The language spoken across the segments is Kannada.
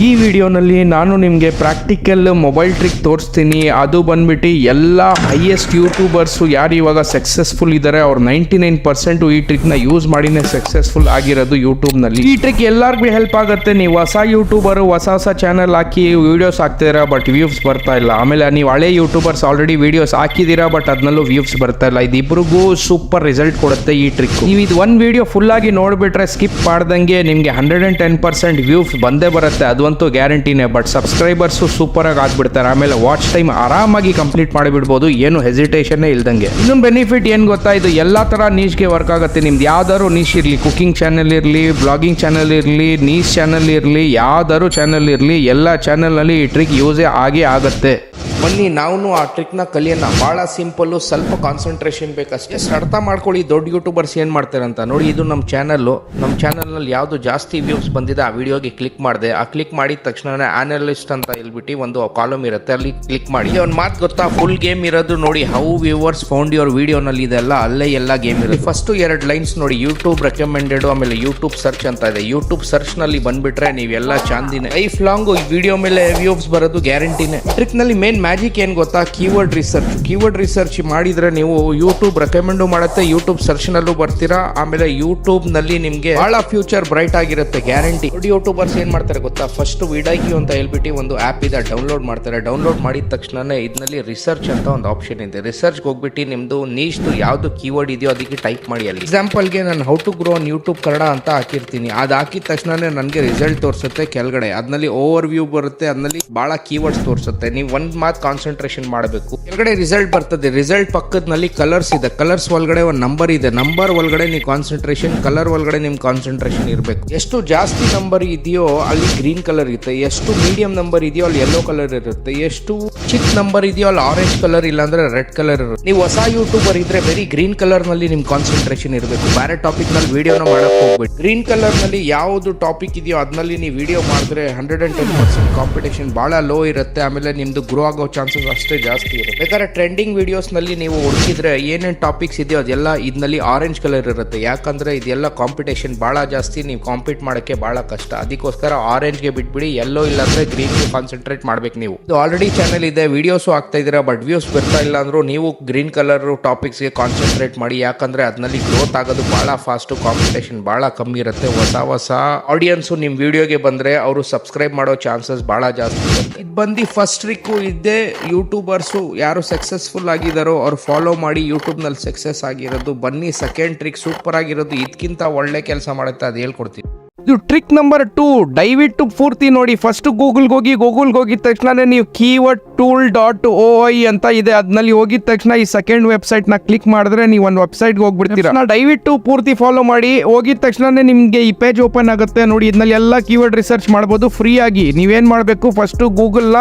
ಈ ವಿಡಿಯೋನಲ್ಲಿ ನಾನು ನಿಮಗೆ ಪ್ರಾಕ್ಟಿಕಲ್ ಮೊಬೈಲ್ ಟ್ರಿಕ್ ತೋರಿಸ್ತೀನಿ. ಅದು ಬಂದ್ಬಿಟ್ಟು ಎಲ್ಲ ಹೈಯೆಸ್ಟ್ ಯೂಟ್ಯೂಬರ್ಸು ಯಾರು ಇವಾಗ ಸಕ್ಸಸ್ಫುಲ್ ಇದ್ದಾರೆ ಅವ್ರು ನೈಂಟಿ ನೈನ್ ಪರ್ಸೆಂಟು ಈ ಟ್ರಿಕ್ನ ಯೂಸ್ ಮಾಡಿನೇ ಸಕ್ಸಸ್ಫುಲ್ ಆಗಿರೋದು ಯೂಟ್ಯೂಬ್ನಲ್ಲಿ ಈ ಟ್ರಿಕ್ ಎಲ್ಲರಿಗೂ ಹೆಲ್ಪ್ ಆಗುತ್ತೆ. ನೀವು ಹೊಸ ಯೂಟ್ಯೂಬರು ಹೊಸ ಹೊಸ ಚಾನಲ್ ಹಾಕಿ ವೀಡಿಯೋಸ್ ಹಾಕ್ತಿದ್ದೀರಾ ಬಟ್ ವ್ಯೂಸ್ ಬರ್ತಾ ಇಲ್ಲ. ಆಮೇಲೆ ನೀವು ಹಳೆ ಯೂಟ್ಯೂಬರ್ಸ್ ಆಲ್ರೆಡಿ ವೀಡಿಯೋಸ್ ಹಾಕಿದ್ದೀರಾ ಬಟ್ ಅದನ್ನಲ್ಲೂ ವ್ಯೂಸ್ ಬರ್ತಾ ಇಲ್ಲ. ಇದಿಬ್ಬರಿಗೂ ಸೂಪರ್ ರಿಸಲ್ಟ್ ಕೊಡುತ್ತೆ ಈ ಟ್ರಿಕ್ ನೀವು ಇದು ಒಂದು ವೀಡಿಯೋ ಫುಲ್ಲಾಗಿ ನೋಡಿಬಿಟ್ರೆ ಸ್ಕಿಪ್ ಮಾಡ್ದಂಗೆ ನಿಮಗೆ hundred and ten percent views ಬಂದೇ ಬರುತ್ತೆ. ಅದಂತೂ ಗ್ಯಾರಂಟಿನೇ ಬಟ್ ಸಬ್ಸ್ಕ್ರೈಬರ್ಸು ಸೂಪರ್ ಆಗಿ ಆಗ್ಬಿಡ್ತಾರೆ. ಆಮೇಲೆ ವಾಚ್ ಟೈಮ್ ಆರಾಮಾಗಿ ಕಂಪ್ಲೀಟ್ ಮಾಡಿಬಿಡ್ಬೋದು, ಏನು ಹೆಸಿಟೇಷನ್ನೇ ಇಲ್ದಂಗೆ. ಇನ್ನೊಂದು ಬೆನಿಫಿಟ್ ಏನು ಗೊತ್ತಾ? ಇದು ಎಲ್ಲ ಥರ ನೀಶ್ಗೆ ವರ್ಕ್ ಆಗುತ್ತೆ. ನಿಮ್ದು ಯಾವ್ದಾದ್ರು ನೀಶ್ ಇರಲಿ ಕುಕಿಂಗ್ ಚಾನಲ್ ಇರಲಿ ಬ್ಲಾಗಿಂಗ್ ಚಾನಲ್ ಇರಲಿ ನೀಸ್ ಚಾನಲ್ ಇರಲಿ, ಯಾವ್ದಾದ್ರು ಚಾನಲ್ ಇರಲಿ, ಎಲ್ಲ ಚಾನಲ್ನಲ್ಲಿ ಈ ಟ್ರಿಕ್ ಯೂಸೇ ಆಗೇ ಆಗುತ್ತೆ. ಬನ್ನಿ ನಾವು ಆ ಟ್ರಿಕ್ನ ಕಲಿಯೋಣ ಭಾಳ ಸಿಂಪಲ್ಲು ಸ್ವಲ್ಪ ಕಾನ್ಸಂಟ್ರೇಷನ್ ಬೇಕಷ್ಟೇ. ಅರ್ಥ ಮಾಡ್ಕೊಳ್ಳಿ ದೊಡ್ಡ ಯೂಟ್ಯೂಬರ್ಸ್ ಏನು ಮಾಡ್ತಾರೆ ಅಂತ ನೋಡಿ ಇದು ನಮ್ಮ ಚಾನಲ್ಲು ನಮ್ಮ ಚಾನಲ್ನಲ್ಲಿ ಯಾವುದು ಜಾಸ್ತಿ ವ್ಯೂಸ್ ಬಂದಿದೆ ಆ ವಿಡಿಯೋಗೆ ಕ್ಲಿಕ್ ಮಾಡಿದೆ. ಆ ಕ್ಲಿಕ್ ಮಾಡಿದ ತಕ್ಷಣ ಆನಲಿಸ್ಟ್ ಅಂತ ಹೇಳ್ಬಿಟ್ಟು ಒಂದು ಕಾಲಮ್ ಇರುತ್ತೆ. ಅಲ್ಲಿ ಕ್ಲಿಕ್ ಮಾಡಿ. ಒಂದು ಮಾತು ಗೊತ್ತಾ? ಫುಲ್ ಗೇಮ್ ಇರೋದು ನೋಡಿ ಹೌ ವ್ಯೂವರ್ಸ್ ಫೌಂಡ್ ಯುವರ್ ವಿಡಿಯೋನಲ್ಲಿ ಇದೆಲ್ಲ ಅಲ್ಲೇ ಎಲ್ಲ ಗೇಮ್ ಇರುತ್ತೆ. ಫಸ್ಟ್ ಎರಡು ಲೈನ್ಸ್ ನೋಡಿ ಯೂಟ್ಯೂಬ್ ರೆಕಮೆಂಡೆಡ್ ಆಮೇಲೆ ಯೂಟ್ಯೂಬ್ ಸರ್ಚ್ ಅಂತ ಇದೆ. ಯೂಟ್ಯೂಬ್ ಸರ್ಚ್ನಲ್ಲಿ ಬಂದ್ಬಿಟ್ರೆ ನೀವೆಲ್ಲ ಚಾಂದಿನೇ. ಲೈಫ್ ಲಾಂಗ್ ಈ ವಿಡಿಯೋ ಮೇಲೆ ವ್ಯೂಸ್ ಬರೋದು ಗ್ಯಾರಂಟಿನೇ ಟ್ರಿಕ್ನಲ್ಲಿ ಮೇನ್ ಮ್ಯಾಜಿಕ್ ಏನು ಗೊತ್ತಾ? ಕೀವರ್ಡ್ ರಿಸರ್ಚ್ ಕೀವರ್ಡ್ ರಿಸರ್ಚ್ ಮಾಡಿದರೆ ನೀವು ಯೂಟ್ಯೂಬ್ ರೆಕಮೆಂಡು ಮಾಡುತ್ತೆ ಯೂಟ್ಯೂಬ್ ಸರ್ಚ್ನಲ್ಲೂ ಬರ್ತೀರಾ, ಆಮೇಲೆ ಯೂಟ್ಯೂಬ್ನಲ್ಲಿ ನಿಮಗೆ ಭಾಳ ಫ್ಯೂಚರ್ ಬ್ರೈಟ್ ಆಗಿರುತ್ತೆ ಗ್ಯಾರಂಟಿ ದೊಡ್ಡ ಯೂಟ್ಯೂಬರ್ಸ್ ಏನು ಮಾಡ್ತಾರೆ ಗೊತ್ತಾ? ಫಸ್ಟ್ ವಿಡಾಗಿ ಅಂತ ಹೇಳ್ಬಿಟ್ಟು ಒಂದು ಆ್ಯಪ್ ಇದೆ ಡೌನ್ಲೋಡ್ ಮಾಡ್ತಾರೆ. ಡೌನ್ಲೋಡ್ ಮಾಡಿದ ತಕ್ಷಣ ಇದರಲ್ಲಿ ರಿಸರ್ಚ್ ಅಂತ ಒಂದು ಆಪ್ಷನ್ ಇದೆ. ರಿಸರ್ಚ್ಗೆ ಹೋಗ್ಬಿಟ್ಟು ನಿಮ್ಮದು ನೀಶ್ದು ಯಾವುದು ಕೀವರ್ಡ್ ಇದೆಯೋ ಅದಕ್ಕೆ ಟೈಪ್ ಮಾಡಿ ಅಲ್ಲಿ. ಎಕ್ಸಾಂಪಲ್ಗೆ ನಾನು how to grow on YouTube Kannada ಅಂತ ಹಾಕಿರ್ತೀನಿ. ಅದು ಹಾಕಿದ ತಕ್ಷಣ ನನಗೆ ರಿಸಲ್ಟ್ ತೋರಿಸುತ್ತೆ ಕೆಳಗಡೆ. ಅದರಲ್ಲಿ ಓವರ್ ವ್ಯೂ ಬರುತ್ತೆ ಅದರಲ್ಲಿ ಭಾಳ ಕೀವರ್ಡ್ಸ್ ತೋರಿಸುತ್ತೆ. ನೀವು ಒಂದು ಮಾತು ಕಾನ್ಸಂಟ್ರೇಷನ್ ಮಾಡಬೇಕು. ಕೆಳಗಡೆ ರಿಸಲ್ಟ್ ಬರ್ತದೆ. ರಿಸಲ್ಟ್ ಪಕ್ಕದಲ್ಲಿ ಕಲರ್ಸ್ ಇದೆ. ಕಲರ್ಸ್ ಒಳಗಡೆ ಒಂದು ನಂಬರ್ ಇದೆ. ನಂಬರ್ ಒಳಗಡೆ ನೀವು ಕಾನ್ಸಂಟ್ರೇಷನ್ ಕಲರ್ ಒಳಗಡೆ ನಿಮ್ ಕಾನ್ಸಂಟ್ರೇಷನ್ ಇರಬೇಕು. ಎಷ್ಟು ಜಾಸ್ತಿ ನಂಬರ್ ಇದೆಯೋ ಅಲ್ಲಿ ಗ್ರೀನ್ ಕಲರ್ ಇರುತ್ತೆ. ಎಷ್ಟು ಮೀಡಿಯಂ ನಂಬರ್ ಇದೆಯೋ ಅಲ್ಲಿ ಯೆಲ್ಲೋ ಕಲರ್ ಇರುತ್ತೆ. ಎಷ್ಟು ಚಿಕ್ ನಂಬರ್ ಇದೆಯೋ ಅಲ್ಲಿ ಆರೆಂಜ್ ಕಲರ್ ಇಲ್ಲಾಂದ್ರೆ ರೆಡ್ ಕಲರ್ ಇರುತ್ತೆ. ನೀವು ಹೊಸ ಯೂಟ್ಯೂಬರ್ ಇದ್ರೆ ಬರೀ ಗ್ರೀನ್ ಕಲರ್ನಲ್ಲಿ ನಿಮ್ ಕಾನ್ಸಂಟ್ರೇಷನ್ ಇರಬೇಕು. ಬೇರೆ ಟಾಪಿಕ್ನಲ್ಲಿ ವಿಡಿಯೋನ ಮಾಡಕ್ ಹೋಗ್ಬೇಡಿ. ಗ್ರೀನ್ ಕಲರ್ನಲ್ಲಿ ಯಾವ್ದು ಟಾಪಿಕ್ ಇದೆಯೋ ಅದ್ನಲ್ಲಿ ನೀವು ವಿಡಿಯೋ ಮಾಡಿದ್ರೆ hundred and ten percent competition ಬಹಳ ಲೋ ಇರುತ್ತೆ. ಆಮೇಲೆ ನಿಮ್ದು ಗ್ರೋ ಆಗೋ ಚಾನ್ಸಸ್ ಅಷ್ಟೇ ಜಾಸ್ತಿ ಇರುತ್ತೆ. ಬೇಕಾದ್ರೆ ಟ್ರೆಂಡಿಂಗ್ ವಿಡಿಯೋಸ್ನಲ್ಲಿ ನೀವು ಹುಡುಕಿದ್ರೆ ಏನೇನು ಟಾಪಿಕ್ಸ್ ಇದೆಯೋ ಅದೆಲ್ಲ ಇದರಲ್ಲಿ ಆರೆಂಜ್ ಕಲರ್ ಇರುತ್ತೆ. ಯಾಕಂದ್ರೆ ಇದೆಲ್ಲ ಕಾಂಪಿಟೇಷನ್ ಬಹಳ ಜಾಸ್ತಿ, ನೀವು ಕಾಂಪೀಟ್ ಮಾಡೋಕ್ಕೆ ಬಹಳ ಕಷ್ಟ. ಅದಕ್ಕೋಸ್ಕರ ಆರೆಂಜ್ಗೆ ಬಿಟ್ಬಿಡಿ ಎಲ್ಲೋ ಇಲ್ಲಾಂದ್ರೆ ಗ್ರೀನ್ಗೆ ಕಾನ್ಸಂಟ್ರೇಟ್ ಮಾಡ್ಬೇಕು ನೀವು. ಇದು ಆಲ್ರೆಡಿ ಚಾನಲ್ ಇದೆ ವಿಡಿಯೋಸ್ ಆಗ್ತಾ ಇದ್ದೀರಾ ಬಟ್ ವ್ಯೂಸ್ ಬರ್ತಾ ಇಲ್ಲ ಅಂದ್ರೂ ನೀವು ಗ್ರೀನ್ ಕಲರ್ ಟಾಪಿಕ್ಸ್ಗೆ ಕಾನ್ಸಂಟ್ರೇಟ್ ಮಾಡಿ. ಯಾಕಂದ್ರೆ ಅದ್ನಲ್ಲಿ ಗ್ರೋತ್ ಆಗೋದು ಬಹಳ ಫಾಸ್ಟ್ ಕಾಂಪಿಟೇಷನ್ ಬಹಳ ಕಮ್ಮಿ ಇರುತ್ತೆ. ಹೊಸ ಹೊಸ ಆಡಿಯನ್ಸ್ ನಿಮ್ಮ ವಿಡಿಯೋಗೆ ಬಂದ್ರೆ ಅವರು ಸಬ್ಸ್ಕ್ರೈಬ್ ಮಾಡೋ ಚಾನ್ಸಸ್ ಬಹಳ ಜಾಸ್ತಿ ಇರುತ್ತೆ. ಇದು ಬಂದು ಫಸ್ಟ್ ಟ್ರಿಕ್ಕು ಇದ್ದೇ ಯೂಟ್ಯೂಬರ್ಸು ಯಾರು ಸಕ್ಸಸ್ಫುಲ್ ಆಗಿದ್ದಾರೋ ಅವ್ರು ಫಾಲೋ ಮಾಡಿ ಯೂಟ್ಯೂಬ್ನಲ್ಲಿ ಸಕ್ಸಸ್ ಆಗಿರೋದು, ಬನ್ನಿ ಸೆಕೆಂಡ್ ಟ್ರಿಕ್ ಸೂಪರ್ ಆಗಿರೋದು ಇದಕ್ಕಿಂತ ಒಳ್ಳೆ ಕೆಲಸ ಮಾಡುತ್ತೆ ಅದು ಹೇಳ್ಕೊಡ್ತೀನಿ. ಇದು ಟ್ರಿಕ್ ನಂಬರ್ ಟೂ ದಯವಿಟ್ಟು ಪೂರ್ತಿ ನೋಡಿ. ಫಸ್ಟ್ ಗೂಗಲ್ಗೆ ಹೋಗಿ ಗೂಗಲ್ಗೆ ಹೋಗಿದ ತಕ್ಷಣ ನೀವು keyword tool dot O I ಅಂತ ಇದೆ. ಅದ್ನಲ್ಲಿ ಹೋಗಿದ ತಕ್ಷಣ ಈ ಸೆಕೆಂಡ್ ವೆಬ್ಸೈಟ್ನ ಕ್ಲಿಕ್ ಮಾಡಿದ್ರೆ ನೀವು ಒಂದು ವೆಬ್ಸೈಟ್ಗೆ ಹೋಗ್ಬಿಡ್ತೀರಾ. ದಯವಿಟ್ಟು ಪೂರ್ತಿ ಫಾಲೋ ಮಾಡಿ. ಹೋಗಿದ ತಕ್ಷಣ ನಿಮಗೆ ಈ ಪೇಜ್ ಓಪನ್ ಆಗುತ್ತೆ. ನೋಡಿ ಇದನ್ನಲ್ಲಿ ಎಲ್ಲ ಕೀವರ್ಡ್ ರಿಸರ್ಚ್ ಮಾಡ್ಬೋದು. ಫ್ರೀ ಆಗಿ. ನೀವೇನ್ ಮಾಡಬೇಕು? ಫಸ್ಟ್ ಗೂಗಲ್ನ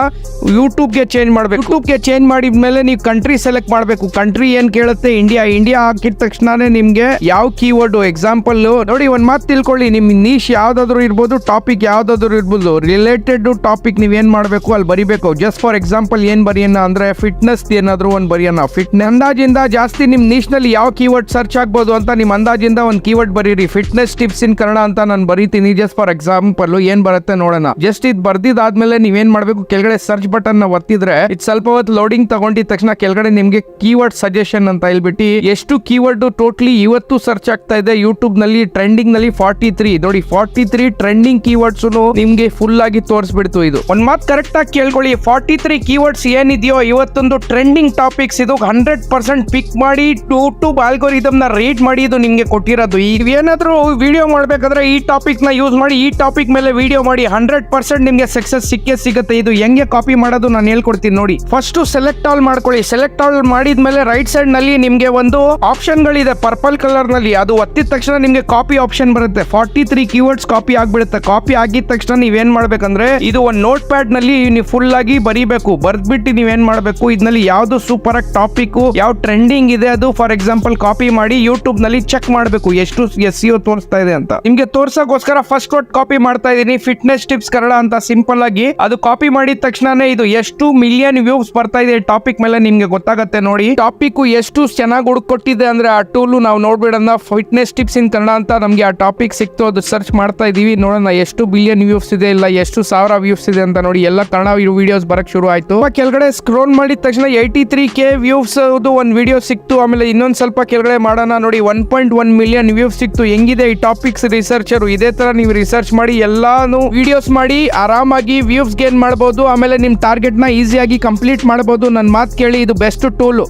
ಯೂಟ್ಯೂಬ್ ಯೂಟ್ಯೂಬ್ಗೆ ಚೇಂಜ್ ಮಾಡಬೇಕು. ಯೂಟ್ಯೂಬ್ಗೆ ಚೇಂಜ್ ಮಾಡಿದ ಮೇಲೆ ನೀವು ಕಂಟ್ರಿ ಸೆಲೆಕ್ಟ್ ಮಾಡಬೇಕು. ಕಂಟ್ರಿ ಏನ್ ಕೇಳುತ್ತೆ? ಇಂಡಿಯಾ ಇಂಡಿಯಾ ಹಾಕಿದ ತಕ್ಷಣನೇ ನಿಮ್ಗೆ ಯಾವ ಕೀವರ್ಡ್ ಎಕ್ಸಾಂಪಲ್ ನೋಡಿ, ಒಂದ್ ಮಾತು ತಿಳ್ಕೊಳ್ಳಿ. ನಿಮ್ ನೀಶ್ ಯಾವ್ದಾದ್ರು ಇರ್ಬೋದು ಟಾಪಿಕ್ ಯಾವ್ದಾದ್ರು ಇರ್ಬೋದು ರಿಲೇಟೆಡ್ ಟಾಪಿಕ್ ನೀವ್ ಏನ್ ಮಾಡ್ಬೇಕು? ಅಲ್ಲಿ ಬರಿಬೇಕು. ಜಸ್ಟ್ ಫಾರ್ ಎಕ್ಸಾಂಪಲ್ ಏನ್ ಬರೆಯೋಣ ಅಂದ್ರೆ ಫಿಟ್ನೆಸ್ ಏನಾದ್ರು ಒಂದು ಬರೆಯೋಣ ಫಿಟ್ ಅಂದಾಜಿಂದ ಜಾಸ್ತಿ ನಿಮ್ಮ ನೀಶ್ನಲ್ಲಿ ಯಾವ ಕೀವರ್ಡ್ ಸರ್ಚ್ ಆಗ್ಬೋದು ಅಂತ ನಿಮ್ ಅಂದಾಜಿಂದ ಒಂದು ಕೀವರ್ಡ್ ಬರೀರಿ. ಫಿಟ್ನೆಸ್ ಟಿಪ್ಸ್ ಇನ್ ಕನ್ನಡ ಅಂತ ನಾನು ಬರೀತೀನಿ. ಜಸ್ಟ್ ಫಾರ್ ಎಕ್ಸಾಂಪಲ್ ಏನು ಬರುತ್ತೆ ನೋಡೋಣ ಜಸ್ಟ್ ಇದು ಬರ್ದಿದ್ದಾದ್ಮೇಲೆ ನೀವೇನ್ ಮಾಡಬೇಕು? ಕೆಳಗಡೆ ಸರ್ಚ್ ಬಟನ್ ಒತ್ತಿದ್ರೆ ಇದು ಸ್ವಲ್ಪ ಹೊತ್ತು ಲೋಡಿಂಗ್ ತಗೊಂಡಿದ ತಕ್ಷಣ ಕೆಳಗಡೆ ನಿಮಗೆ ಕೀವರ್ಡ್ ಸಜೆಷನ್ ಅಂತ ಹೇಳ್ಬಿಟ್ಟು ಎಷ್ಟು ಕೀವರ್ಡ್ ಟೋಟ್ಲಿ ಇವತ್ತು ಸರ್ಚ್ ಆಗ್ತಾ ಇದೆ. ಯೂಟ್ಯೂಬ್ನಲ್ಲಿ ಟ್ರೆಂಡಿಂಗ್ನಲ್ಲಿ ಫಾರ್ಟಿ ತ್ರೀ ನೋಡಿ ಫಾರ್ಟಿ ತ್ರೀ ಟ್ರೆಂಡಿಂಗ್ ಕೀವರ್ಡ್ಸ್ ನಿಮ್ಗೆ ಫುಲ್ ಆಗಿ ತೋರಿಸ್ಬಿಡ್ತು ಇದು. ಒಂದ್ ಮಾತ್ ಕರೆಕ್ಟ್ ಆಗಿ ಕೇಳ್ಕೊಳ್ಳಿ. ಫಾರ್ಟಿ ತ್ರೀ ಕೀವರ್ಡ್ಸ್ ಏನಿದೆಯೋ, ಇವತ್ತೊಂದು ಟ್ರೆಂಡಿಂಗ್ ಟಾಪಿಕ್ಸ್ ಇದು ಹಂಡ್ರೆಡ್ ಪರ್ಸೆಂಟ್ ಪಿಕ್ ಮಾಡಿ ಟೂ ಟು ನ ರೇಟ್ ಮಾಡಿ ಇದು ನಿಮಗೆ ಕೊಟ್ಟಿರೋದು. ಈಗ ಏನಾದರೂ ವಿಡಿಯೋ ಮಾಡಬೇಕಾದ್ರೆ ಈ ಟಾಪಿಕ್ನ ಯೂಸ್ ಮಾಡಿ, ಈ ಟಾಪಿಕ್ ಮೇಲೆ ವಿಡಿಯೋ ಮಾಡಿ ಹಂಡ್ರೆಡ್ ಪರ್ಸೆಂಟ್ ನಿಮಗೆ ಸಕ್ಸಸ್ ಸಿಕ್ಕೇ ಸಿಗುತ್ತೆ. ಇದು ಹೆಂಗೆ ಕಾಪಿ ಮಾಡೋದು ನಾನು ಹೇಳ್ಕೊಡ್ತೀನಿ ನೋಡಿ. ಫಸ್ಟ್ ಸೆಲೆಕ್ಟ್ ಆಲ್ ಮಾಡ್ಕೊಳ್ಳಿ. ಸೆಲೆಕ್ಟ್ ಆಲ್ ಮಾಡಿದ್ಮೇಲೆ ರೈಟ್ ಸೈಡ್ನಲ್ಲಿ ನಿಮಗೆ ಒಂದು ಆಪ್ಷನ್ ಗಳಿದೆ ಪರ್ಪಲ್ ಕಲರ್ನಲ್ಲಿ. ಅದು ಒತ್ತಿದ ತಕ್ಷಣ ನಿಮಗೆ ಕಾಪಿ ಆಪ್ಷನ್ ಬರುತ್ತೆ. ಫಾರ್ಟಿ ತ್ರೀ ಕೀವರ್ಡ್ಸ್ ಕಾಪಿ ಆಗಿಬಿಡುತ್ತೆ. ಕಾಪಿ ಆಗಿದ ತಕ್ಷಣ ನೀವೇನ್ ಮಾಡ್ಬೇಕಂದ್ರೆ, ಇದು ಒಂದು ನೋಟ್ ಪ್ಯಾಡ್ನಲ್ಲಿ ನೀವು ಫುಲ್ ಆಗಿ ಬರೀಬೇಕು. ಬರ್ದ್ಬಿಟ್ಟು ನೀವೇನ್ ಮಾಡಬೇಕು? ಇದ್ನಲ್ಲಿ ಯಾವ್ದು ಸೂಪರ್ ಆಗಿ ಟಾಪಿಕ್ ಯಾವ ಟ್ರೆಂಡಿಂಗ್ ಇದೆ ಅದು? ಫಾರ್ ಎಕ್ಸಾಂಪಲ್ ಕಾಪಿ ಮಾಡಿ ಯೂಟ್ಯೂಬ್ನಲ್ಲಿ ಚೆಕ್ ಮಾಡಬೇಕು. ಎಷ್ಟು ಎಸ್ ಸಿ ತೋರಿಸ್ತಾ ಇದೆ ಅಂತ. ನಿಮ್ಗೆ ತೋರ್ಸಕ್ಕೋಸ್ಕರ ಫಸ್ಟ್ ಒಟ್ ಕಾಪಿ ಮಾಡ್ತಾ ಇದೀನಿ ಫಿಟ್ನೆಸ್ ಟಿಪ್ಸ್ ಕನ್ನಡ ಅಂತ ಸಿಂಪಲ್ ಆಗಿ. ಅದು ಕಾಪಿ ಮಾಡಿದ ತಕ್ಷಣನೇ ಇದು ಎಷ್ಟು ಮಿಲಿಯನ್ ವ್ಯೂಸ್ ಬರ್ತಾ ಇದೆ ಟಾಪಿಕ್ ಮೇಲೆ ನಿಮ್ಗೆ ಗೊತ್ತಾಗತ್ತೆ ನೋಡಿ. ಟಾಪಿಕ್ ಎಷ್ಟು ಚೆನ್ನಾಗಿ ಹುಡುಕೊಟ್ಟಿದೆ ಅಂದ್ರೆ ಆ ಟೂಲ್ ನಾವು ನೋಡ್ಬಿಡೋಣ ಫಿಟ್ನೆಸ್ ಟಿಪ್ಸ್ ಇನ್ ಕನ್ನಡ ಅಂತ ನಮ್ಗೆ ಆ ಟಾಪಿಕ್ ಸಿಕ್ತು. ಅದು ಸರ್ಚ್ ಮಾಡ್ತಾ ಇದೀವಿ. ನೋಡೋಣ ಎಷ್ಟು ಬಿಲಿಯನ್ ವ್ಯೂಸ್ ಇದೆ ಇಲ್ಲ, ಎಷ್ಟು ಸಾವಿರ ವ್ಯೂಸ್ ಇದೆ ಅಂತ ನೋಡಿ. ಎಲ್ಲ ಕನ್ನಡ ವಿಡಿಯೋಸ್ ಬರಕ್ ಶುರು ಆಯ್ತು. ಅವಾಗ ಕೆಳಗಡೆ ಸ್ಕ್ರೋಲ್ ಮಾಡಿದ ತಕ್ಷಣ ಏಯ್ಟಿ ತ್ರೀ ಕೆ ವ್ಯೂಸ್ ಒಂದು ವಿಡಿಯೋ ಸಿಕ್ತು. ಆಮೇಲೆ ಇನ್ನೊಂದು ಸ್ವಲ್ಪ ಕೆಳಗಡೆ ಮಾಡೋಣ ನೋಡಿ one point one million views ಸಿಕ್ತು. ಹೆಂಗಿದೆ ಈ ಟಾಪಿಕ್ಸ್ ರಿಸರ್ಚರು ಇದೇ ತರ ನೀವು ರಿಸರ್ಚ್ ಮಾಡಿ, ಎಲ್ಲಾನು ವಿಡಿಯೋಸ್ ಮಾಡಿ, ಆರಾಮಾಗಿ ವ್ಯೂಸ್ ಗೇನ್ ಮಾಡಬಹುದು ಆಮೇಲೆ ನಿಮ್ ಟಾರ್ಗೆಟ್ನ ಈಸಿಯಾಗಿ ಕಂಪ್ಲೀಟ್ ಮಾಡಬಹುದು ನನ್ನ ಮಾತು ಕೇಳಿ, ಇದು ಬೆಸ್ಟ್ ಟೂಲ್